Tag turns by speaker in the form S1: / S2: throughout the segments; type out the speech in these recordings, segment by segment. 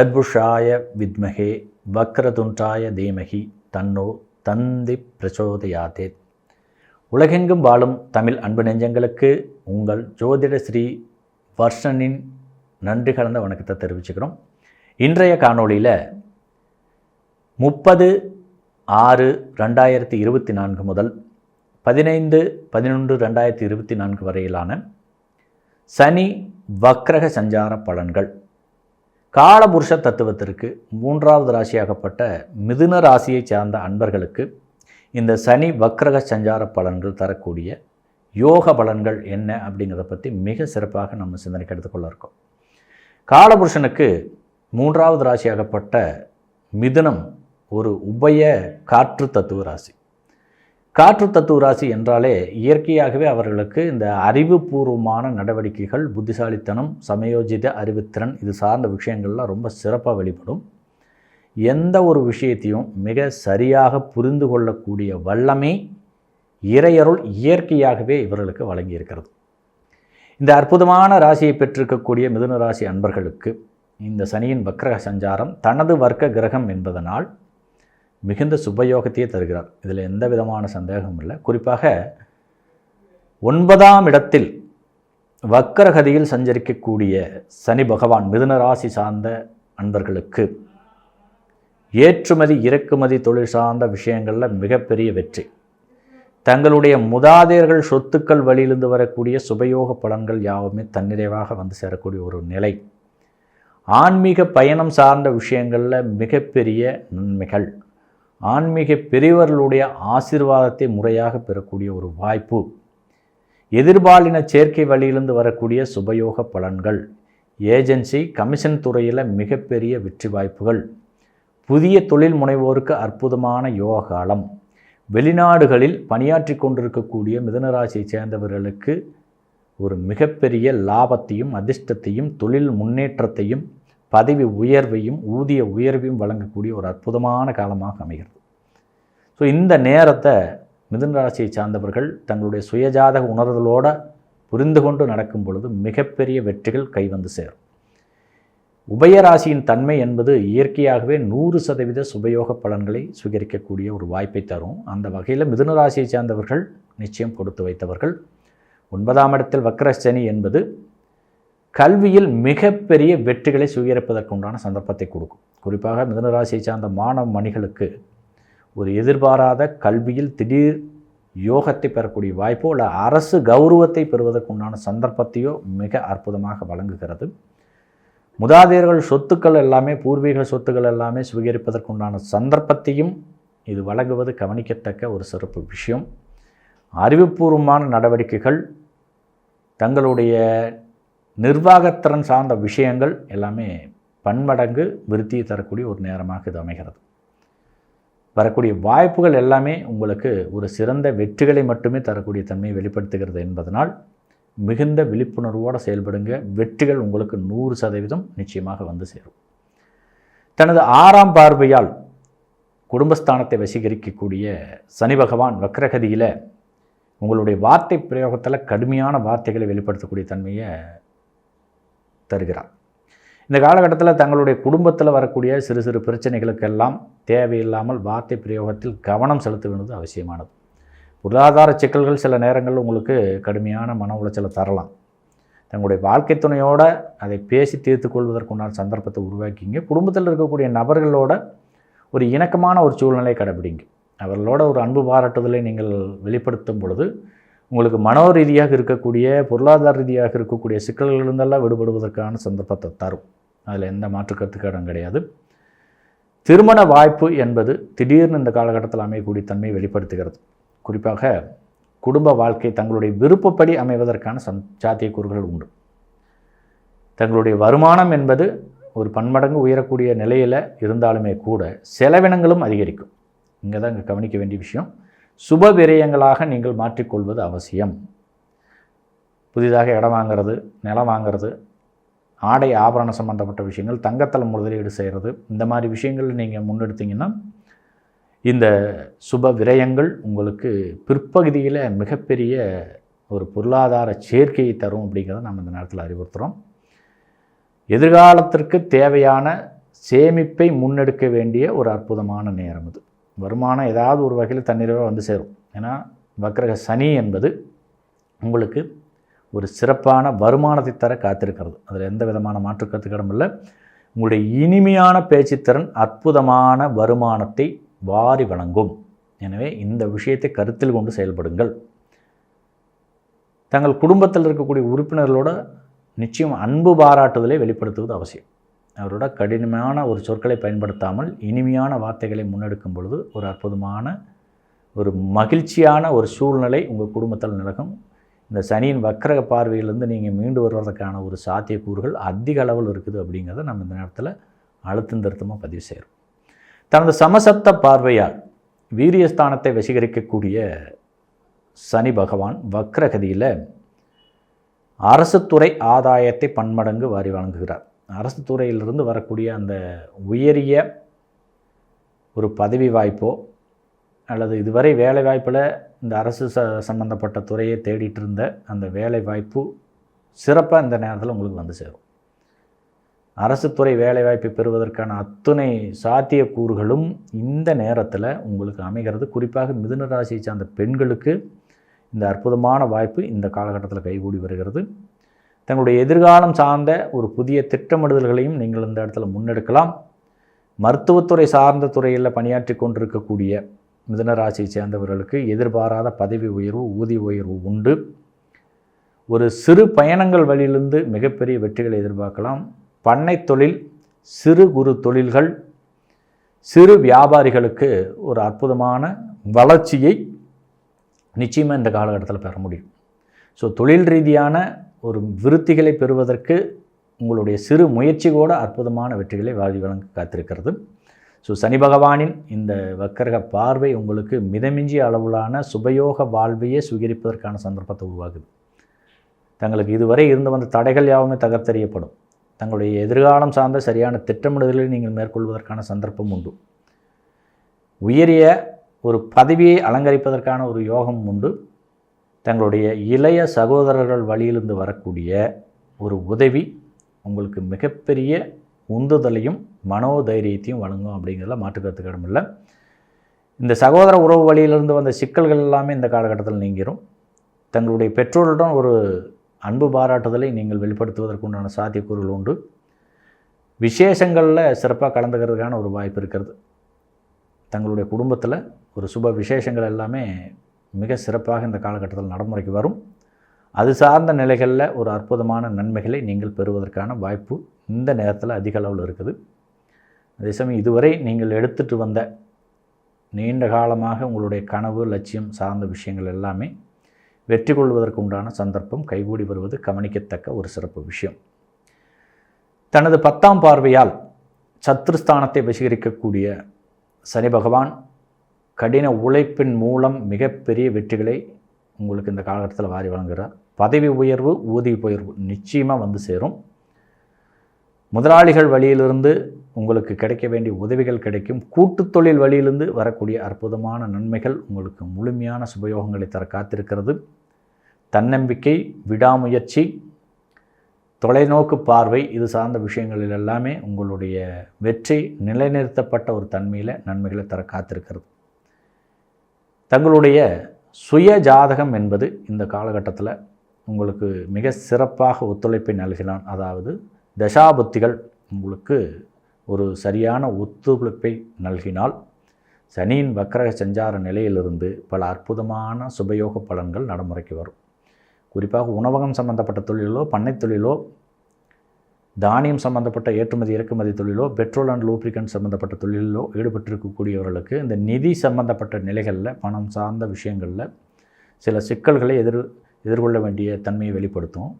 S1: தத்புஷாய வித்மகே வக்ரதுண்டாய தீமகி தன்னோ தந்தி பிரச்சோதயாதே உலகெங்கும் வாழும் தமிழ் அன்பு நெஞ்சங்களுக்கு உங்கள் ஜோதிட ஸ்ரீ வர்ஷனின் நன்றி கலந்த வணக்கத்தை தெரிவிச்சுக்கிறோம். இன்றைய காணொளியில் முப்பது ஆறு ரெண்டாயிரத்தி இருபத்தி நான்கு முதல் பதினைந்து பதினொன்று ரெண்டாயிரத்தி இருபத்தி நான்கு வரையிலான சனி வக்ரக சஞ்சார பலன்கள் காலபுருஷ தத்துவத்திற்கு மூன்றாவது ராசியாகப்பட்ட மிதுன ராசியை சார்ந்த அன்பர்களுக்கு இந்த சனி வக்ரக சஞ்சார பலன்கள் தரக்கூடிய யோக பலன்கள் என்ன அப்படிங்கிறத பற்றி மிக சிறப்பாக நம்ம சிந்தனைக்கு எடுத்துக்கொள்ள இருக்கோம். காலபுருஷனுக்கு மூன்றாவது ராசியாகப்பட்ட மிதுனம் ஒரு உபய காற்று தத்துவ ராசி. காற்று தத்துவ ராசி என்றாலே இயற்கையாகவே அவர்களுக்கு இந்த அறிவுபூர்வமான நடவடிக்கைகள் புத்திசாலித்தனம் சமயோஜித அறிவுத்திறன் இது சார்ந்த விஷயங்கள்லாம் ரொம்ப சிறப்பாக வெளிப்படும். எந்த ஒரு விஷயத்தையும் மிக சரியாக புரிந்து கொள்ளக்கூடிய வல்லமை இறையருள் இயற்கையாகவே இவர்களுக்கு வழங்கியிருக்கிறது. இந்த அற்புதமான ராசியை பெற்றிருக்கக்கூடிய மிதுன ராசி அன்பர்களுக்கு இந்த சனியின் வக்கிரக சஞ்சாரம் தனது வர்க்க கிரகம் என்பதனால் மிகுந்த சுபயோகத்தையே தருகிறார். இதில் எந்த விதமான சந்தேகமும் இல்லை. குறிப்பாக ஒன்பதாம் இடத்தில் வக்கரகதியில் சஞ்சரிக்கக்கூடிய சனி பகவான் மிதுன ராசி சார்ந்த அன்பர்களுக்கு ஏற்றுமதி இறக்குமதி தொழில் சார்ந்த விஷயங்களில் மிகப்பெரிய வெற்றி. தங்களுடைய முதாதையர்கள் சொத்துக்கள் வழியிலிருந்து வரக்கூடிய சுபயோக பலன்கள் யாவுமே தன்னிறைவாக வந்து சேரக்கூடிய ஒரு நிலை. ஆன்மீக பயணம் சார்ந்த விஷயங்களில் மிகப்பெரிய நன்மைகள். ஆன்மீக பெரியவர்களுடைய ஆசிர்வாதத்தை முறையாக பெறக்கூடிய ஒரு வாய்ப்பு. எதிர்பாலின சேர்க்கை வழியிலிருந்து வரக்கூடிய சுபயோக பலன்கள். ஏஜென்சி கமிஷன் துறையில் மிகப்பெரிய வெற்றி வாய்ப்புகள். புதிய தொழில் முனைவோருக்கு அற்புதமான யோக காலம். வெளிநாடுகளில் பணியாற்றி கொண்டிருக்கக்கூடிய மிதனராசியைச் சேர்ந்தவர்களுக்கு ஒரு மிகப்பெரிய லாபத்தையும் அதிர்ஷ்டத்தையும் தொழில் முன்னேற்றத்தையும் பதவி உயர்வையும் ஊதிய உயர்வையும் வழங்கக்கூடிய ஒரு அற்புதமான காலமாக அமைகிறது. ஸோ இந்த நேரத்தை மிதுன ராசியை சார்ந்தவர்கள் தங்களுடைய சுயஜாதக உணர்தலோடு புரிந்து கொண்டு நடக்கும் பொழுது மிகப்பெரிய வெற்றிகள் கைவந்து சேரும். உபயராசியின் தன்மை என்பது இயற்கையாகவே நூறு சதவீத சுபயோக பலன்களை சுகரிக்கக்கூடிய ஒரு வாய்ப்பை தரும். அந்த வகையில் மிதுன ராசியை சார்ந்தவர்கள் நிச்சயம் கொடுத்து வைத்தவர்கள். ஒன்பதாம் இடத்தில் வக்ரசனி என்பது கல்வியில் மிகப்பெரிய வெற்றிகளை சுகரிப்பதற்குண்டான சந்தர்ப்பத்தை கொடுக்கும். குறிப்பாக மிதுனராசியை சார்ந்த மாணவ மணிகளுக்கு ஒரு எதிர்பாராத கல்வியில் திடீர் யோகத்தை பெறக்கூடிய வாய்ப்போ இல்லை அரசு கௌரவத்தை பெறுவதற்குண்டான சந்தர்ப்பத்தையோ மிக அற்புதமாக வழங்குகிறது. முதாதையர்கள் சொத்துக்கள் எல்லாமே பூர்வீக சொத்துக்கள் எல்லாமே சுவீகரிப்பதற்குண்டான சந்தர்ப்பத்தையும் இது வழங்குவது கவனிக்கத்தக்க ஒரு சிறப்பு விஷயம். அறிவுபூர்வமான நடவடிக்கைகள் தங்களுடைய நிர்வாகத்திறன் சார்ந்த விஷயங்கள் எல்லாமே பன்மடங்கு விருத்தியை தரக்கூடிய ஒரு நேரமாக இது அமைகிறது. வரக்கூடிய வாய்ப்புகள் எல்லாமே உங்களுக்கு ஒரு சிறந்த வெற்றிகளை மட்டுமே தரக்கூடிய தன்மையை வெளிப்படுத்துகிறது என்பதனால் மிகுந்த விழிப்புணர்வோடு செயல்படுங்க. வெற்றிகள் உங்களுக்கு நூறு சதவீதம் நிச்சயமாக வந்து சேரும். தனது ஆறாம் பார்வையால் குடும்பஸ்தானத்தை வசீகரிக்கக்கூடிய சனி பகவான் வக்ரகதியில் உங்களுடைய வார்த்தை பிரயோகத்தில் கடுமையான வார்த்தைகளை வெளிப்படுத்தக்கூடிய தன்மையை தருகிறார். இந்த காலகட்டத்தில் தங்களுடைய குடும்பத்தில் வரக்கூடிய சிறு சிறு பிரச்சனைகளுக்கெல்லாம் தேவையில்லாமல் வார்த்தை பிரயோகத்தில் கவனம் செலுத்த வேண்டியது அவசியமானது. பொருளாதார சிக்கல்கள் சில நேரங்களில் உங்களுக்கு கடுமையான மன உளைச்சலை தரலாம். தங்களுடைய வாழ்க்கை துணையோடு அதை பேசி தீர்த்து கொள்வதற்குண்டான சந்தர்ப்பத்தை உருவாக்கிங்க. குடும்பத்தில் இருக்கக்கூடிய நபர்களோட ஒரு இணக்கமான ஒரு சூழ்நிலை கடைபிடிங்க. அவர்களோட ஒரு அன்பு பாராட்டுதலை நீங்கள் வெளிப்படுத்தும் பொழுது உங்களுக்கு மனோ ரீதியாக இருக்கக்கூடிய பொருளாதார ரீதியாக இருக்கக்கூடிய சிக்கல்களிலிருந்தெல்லாம் விடுபடுவதற்கான சந்தர்ப்பத்தை தரும். அதில் எந்த மாற்று கருத்துக்கு இடம் கிடையாது. திருமண வாய்ப்பு என்பது திடீர்னு இந்த காலகட்டத்தில் அமையக்கூடிய தன்மையை வெளிப்படுத்துகிறது. குறிப்பாக குடும்ப வாழ்க்கை தங்களுடைய விருப்பப்படி அமைவதற்கான சந் சாத்தியக்கூறுகள் உண்டு. தங்களுடைய வருமானம் என்பது ஒரு பன்மடங்கு உயரக்கூடிய நிலையில் இருந்தாலுமே கூட செலவினங்களும் அதிகரிக்கும். இங்கே தான் இங்கே கவனிக்க வேண்டிய விஷயம். சுப விரயங்களாக நீங்கள் மாற்றிக்கொள்வது அவசியம். புதிதாக இடம் வாங்கிறது நிலம் வாங்கிறது ஆடை ஆபரண சம்பந்தப்பட்ட விஷயங்கள் தங்கத்தில் முதலீடு செய்கிறது இந்த மாதிரி விஷயங்கள் நீங்கள் முன்னெடுத்தீங்கன்னா இந்த சுப விரயங்கள் உங்களுக்கு பிற்பகுதியில் மிகப்பெரிய ஒரு பொருளாதார சேர்க்கையை தரும் அப்படிங்கிறத நம்ம இந்த நேரத்தில் அறிவுறுத்துகிறோம் எதிர்காலத்திற்கு தேவையான சேமிப்பை முன்னெடுக்க வேண்டிய ஒரு அற்புதமான நேரம் இது வருமானம் ஏதாவது ஒரு வகையில் தன்னிறைவாக வந்து சேரும். ஏன்னா வக்ரக சனி என்பது உங்களுக்கு ஒரு சிறப்பான வருமானத்தை தர காத்திருக்கிறது. அதில் எந்த விதமான மாற்று கருத்துக்கிடம் இல்லை. உங்களுடைய இனிமையான பேச்சுத்திறன் அற்புதமான வருமானத்தை வாரி வழங்கும். எனவே இந்த விஷயத்தை கருத்தில் கொண்டு செயல்படுங்கள். தங்கள் குடும்பத்தில் இருக்கக்கூடிய உறுப்பினர்களோட நிச்சயம் அன்பு பாராட்டுதலை வெளிப்படுத்துவது அவசியம். அவரோட கடினமான ஒரு சொற்களை பயன்படுத்தாமல் இனிமையான வார்த்தைகளை முன்னெடுக்கும் பொழுது ஒரு அற்புதமான ஒரு மகிழ்ச்சியான ஒரு சூழ்நிலை உங்கள் குடும்பத்தில் நிலகம். இந்த சனியின் வக்கர பார்வையிலேருந்து நீங்கள் மீண்டு வருவதற்கான ஒரு சாத்தியக்கூறுகள் அதிக அளவில் இருக்குது அப்படிங்கிறத நம்ம இந்த நேரத்தில் அழுத்தம் திருத்தமாக பதிவு செய்கிறோம் தனது சமசப்த பார்வையால் வீரியஸ்தானத்தை வசீகரிக்கக்கூடிய சனி பகவான் வக்ரகதியில் அரசுத்துறை ஆதாயத்தை பன்மடங்கு வாரி வழங்குகிறார். அரசு துறையிலிருந்து வரக்கூடிய அந்த உயரிய ஒரு பதவி வாய்ப்போ அல்லது இதுவரை வேலை வாய்ப்பில் இந்த அரசு ச சம்மந்தப்பட்ட துறையை தேடிட்டு இருந்த அந்த வேலை வாய்ப்பு சிறப்பாக இந்த நேரத்தில் உங்களுக்கு வந்து சேரும். அரசு துறை வேலைவாய்ப்பை பெறுவதற்கான அத்துணை சாத்தியக்கூறுகளும் இந்த நேரத்தில் உங்களுக்கு அமைகிறது. குறிப்பாக மிதுன ராசியை சார்ந்த பெண்களுக்கு இந்த அற்புதமான வாய்ப்பு இந்த காலகட்டத்தில் கைகூடி வருகிறது. தங்களுடைய எதிர்காலம் சார்ந்த ஒரு புதிய திட்டமிடுதல்களையும் நீங்கள் இந்த இடத்துல முன்னெடுக்கலாம். மருத்துவத்துறை சார்ந்த துறையில் பணியாற்றி கொண்டிருக்கக்கூடிய மிதனராசியை சேர்ந்தவர்களுக்கு எதிர்பாராத பதவி உயர்வு ஊதிய உயர்வு உண்டு. ஒரு சிறு பயணங்கள் வழியிலிருந்து மிகப்பெரிய வெற்றிகளை எதிர்பார்க்கலாம். பண்ணை தொழில் சிறு குறு தொழில்கள் சிறு வியாபாரிகளுக்கு ஒரு அற்புதமான வளர்ச்சியை நிச்சயமாக இந்த காலகட்டத்தில் பெற முடியும். ஸோ தொழில் ரீதியான ஒரு விருத்திகளை பெறுவதற்கு உங்களுடைய சிறு முயற்சி கூட அற்புதமான வெற்றிகளை வாழி வழங்க காத்திருக்கிறது. ஸோ சனி பகவானின் இந்த வக்கரக பார்வை உங்களுக்கு மிதமிஞ்சிய அளவிலான சுபயோக வாழ்வையே சுகரிப்பதற்கான சந்தர்ப்பத்தை உருவாகுது தங்களுக்கு இதுவரை இருந்து வந்த தடைகள் யாவுமே தகர்த்தெறியப்படும். தங்களுடைய எதிர்காலம் சார்ந்த சரியான திட்டமிடுதலை நீங்கள் மேற்கொள்வதற்கான சந்தர்ப்பம் உண்டு. உயரிய ஒரு பதவியை அலங்கரிப்பதற்கான ஒரு யோகம் உண்டு. தங்களுடைய இளைய சகோதரர்கள் வழியிலிருந்து வரக்கூடிய ஒரு உதவி உங்களுக்கு மிகப்பெரிய உந்துதலையும் மனோதைரியத்தையும் வழங்கும் அப்படிங்கிறதுல மாற்றுக்கிறதுக்கிடம் இடமில்லை இந்த சகோதர உறவு வழியிலிருந்து வந்த சிக்கல்கள் எல்லாமே இந்த காலகட்டத்தில் நீங்கிரும். தங்களுடைய பெற்றோருடன் ஒரு அன்பு பாராட்டுதலை நீங்கள் வெளிப்படுத்துவதற்குண்டான சாத்தியக்கூறுகள் உண்டு. விசேஷங்களில் சிறப்பாக கலந்துக்கிறதுக்கான ஒரு வாய்ப்பு இருக்கிறது. தங்களுடைய குடும்பத்தில் ஒரு சுப விசேஷங்கள் எல்லாமே மிக சிறப்பாக இந்த காலகட்டத்தில் நடைமுறைக்கு வரும். அது சார்ந்த நிலைகளில் ஒரு அற்புதமான நன்மைகளை நீங்கள் பெறுவதற்கான வாய்ப்பு இந்த நேரத்தில் அதிக அளவில் இருக்குது. அதே சமயம் இதுவரை நீங்கள் எடுத்துகிட்டு வந்த நீண்ட காலமாக உங்களுடைய கனவு லட்சியம் சார்ந்த விஷயங்கள் எல்லாமே வெற்றி கொள்வதற்கு உண்டான சந்தர்ப்பம் கைகூடி வருவது கவனிக்கத்தக்க ஒரு சிறப்பு விஷயம். தனது பத்தாம் பார்வையால் சத்ருஸ்தானத்தை வசீகரிக்கக்கூடிய சனி பகவான் கடின உழைப்பின் மூலம் மிகப்பெரிய வெற்றிகளை உங்களுக்கு இந்த காலகட்டத்தில் வாரி வழங்குகிறார் பதவி உயர்வு ஊதிய உயர்வு நிச்சயமாக வந்து சேரும். முதலாளிகள் வழியிலிருந்து உங்களுக்கு கிடைக்க வேண்டிய உதவிகள் கிடைக்கும். கூட்டுத் தொழில் வழியிலிருந்து வரக்கூடிய அற்புதமான நன்மைகள் உங்களுக்கு முழுமையான சுபயோகங்களை தர காத்திருக்கிறது. தன்னம்பிக்கை விடாமுயற்சி தொலைநோக்கு பார்வை இது சார்ந்த விஷயங்களில் எல்லாமே உங்களுடைய வெற்றி நிலைநிறுத்தப்பட்ட ஒரு தன்மையில் நன்மைகளை தர காத்திருக்கிறது. தங்களுடைய சுய ஜாதகம் என்பது இந்த காலகட்டத்தில் உங்களுக்கு மிக சிறப்பாக ஒத்துழைப்பை நல்கினான். அதாவது தசாபுத்திகள் உங்களுக்கு ஒரு சரியான ஒத்துழைப்பை நல்கினால் சனியின் வக்கரக சஞ்சார நிலையிலிருந்து பல அற்புதமான சுபயோக பலன்கள் நடைமுறைக்கு வரும். குறிப்பாக உணவகம் சம்பந்தப்பட்ட தொழிலோ பண்ணை தொழிலோ தானியம் சம்பந்தப்பட்ட ஏற்றுமதி இறக்குமதி தொழிலோ பெட்ரோல் அண்ட் லூப்ரிகன் சம்மந்தப்பட்ட தொழிலோ ஈடுபட்டிருக்கக்கூடியவர்களுக்கு இந்த நிதி சம்பந்தப்பட்ட நிலைகளில் பணம் சார்ந்த விஷயங்களில் சில சிக்கல்களை எதிர் எதிர்கொள்ள வேண்டிய தன்மையை வெளிப்படுத்தும்.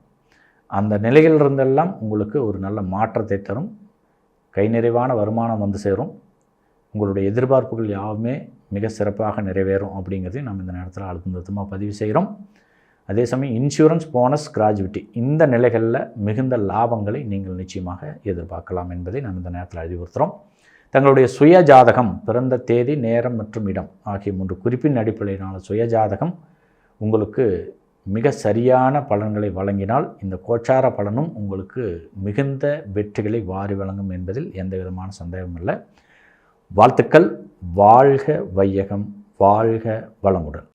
S1: அந்த நிலைகளிலிருந்தெல்லாம் உங்களுக்கு ஒரு நல்ல மாற்றத்தை தரும். கை நிறைவான வருமானம் வந்து சேரும். உங்களுடைய எதிர்பார்ப்புகள் யாவுமே மிக சிறப்பாக நிறைவேறும் அப்படிங்கிறதையும் நம்ம இந்த நேரத்தில் அழுத்தமாக பதிவு செய்கிறோம். அதே சமயம் இன்சூரன்ஸ் போனஸ் கிராஜுவிட்டி இந்த நிலைகளில் மிகுந்த லாபங்களை நீங்கள் நிச்சயமாக எதிர்பார்க்கலாம் என்பதை நான் இந்த நேரத்தில் அறிவுறுத்துகிறோம் தங்களுடைய சுய ஜாதகம் பிறந்த தேதி நேரம் மற்றும் இடம் ஆகிய மூன்று குறிப்பின் அடிப்படையிலான சுய ஜாதகம் உங்களுக்கு மிக சரியான பலன்களை வழங்கினால் இந்த கோச்சார பலனும் உங்களுக்கு மிகுந்த வெற்றிகளை வாரி வழங்கும் என்பதில் எந்த விதமான சந்தேகமும் இல்லை. வாழ்த்துக்கள். வாழ்க வையகம். வாழ்க வளமுடன்.